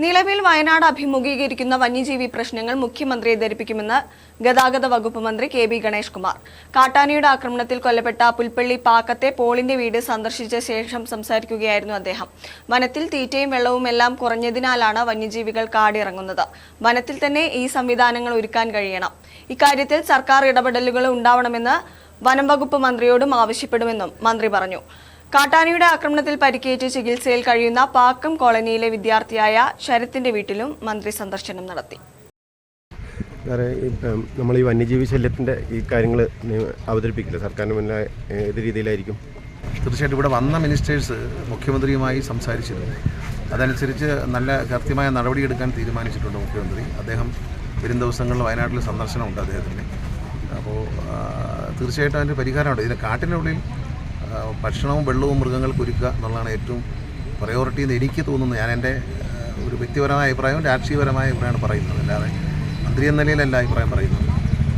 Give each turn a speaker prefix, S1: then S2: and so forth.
S1: നിലവിൽ വയനാട് അഭിമുഖീകരിക്കുന്ന വന്യജീവി പ്രശ്നങ്ങൾ മുഖ്യമന്ത്രിയെ ധരിപ്പിക്കുമെന്ന് ഗതാഗത വകുപ്പ് മന്ത്രി കെ ബി ഗണേഷ് കുമാർ. കാട്ടാനയുടെ ആക്രമണത്തിൽ കൊല്ലപ്പെട്ട പുൽപ്പള്ളി പാക്കത്തെ പോളിന്റെ വീട് സന്ദർശിച്ച ശേഷം സംസാരിക്കുകയായിരുന്നു അദ്ദേഹം. വനത്തിൽ തീറ്റയും വെള്ളവും എല്ലാം കുറഞ്ഞതിനാലാണ് വന്യജീവികൾ കാടിറങ്ങുന്നത്. വനത്തിൽ തന്നെ ഈ സംവിധാനങ്ങൾ ഒരുക്കാൻ കഴിയണം. ഇക്കാര്യത്തിൽ സർക്കാർ ഇടപെടലുകൾ ഉണ്ടാവണമെന്ന് വനം വകുപ്പ് മന്ത്രിയോടും ആവശ്യപ്പെടുമെന്നും മന്ത്രി പറഞ്ഞു. കാട്ടാനയുടെ ആക്രമണത്തിൽ പരിക്കേറ്റ് ചികിത്സയിൽ കഴിയുന്ന പാക്കം കോളനിയിലെ വിദ്യാർത്ഥിയായ ശരത്തിന്റെ വീട്ടിലും മന്ത്രി സന്ദർശനം നടത്തി.
S2: വേറെ നമ്മൾ ഈ വന്യജീവി ശല്യത്തിന്റെ ഈ കാര്യങ്ങൾ അവതരിപ്പിക്കില്ല? സർക്കാരിന് മുന്നിൽ ഏത് രീതിയിലായിരിക്കും?
S3: തീർച്ചയായിട്ടും ഇവിടെ വന്ന മിനിസ്റ്റേഴ്സ് മുഖ്യമന്ത്രിയുമായി സംസാരിച്ചിരുന്നു. അതനുസരിച്ച് നല്ല കൃത്യമായ നടപടിയെടുക്കാൻ തീരുമാനിച്ചിട്ടുണ്ട് മുഖ്യമന്ത്രി. അദ്ദേഹം വരും ദിവസങ്ങളിൽ വയനാട്ടിൽ സന്ദർശനമുണ്ട് അദ്ദേഹത്തിന്. അപ്പോൾ തീർച്ചയായിട്ടും അതിന്റെ പരിഹാരമുണ്ട്. ഇതിന് കാട്ടിനുള്ളിൽ ഭക്ഷണവും വെള്ളവും മൃഗങ്ങൾക്ക് ഒരുക്കുക എന്നുള്ളതാണ് ഏറ്റവും പ്രയോറിറ്റി എന്ന് എനിക്ക് തോന്നുന്നു. ഞാൻ എന്റെ ഒരു വ്യക്തിപരമായ അഭിപ്രായവും രാഷ്ട്രീയപരമായ അഭിപ്രായമാണ് പറയുന്നത്. അല്ലാതെ മന്ത്രി എന്ന നിലയിലല്ല അഭിപ്രായം പറയുന്നത്.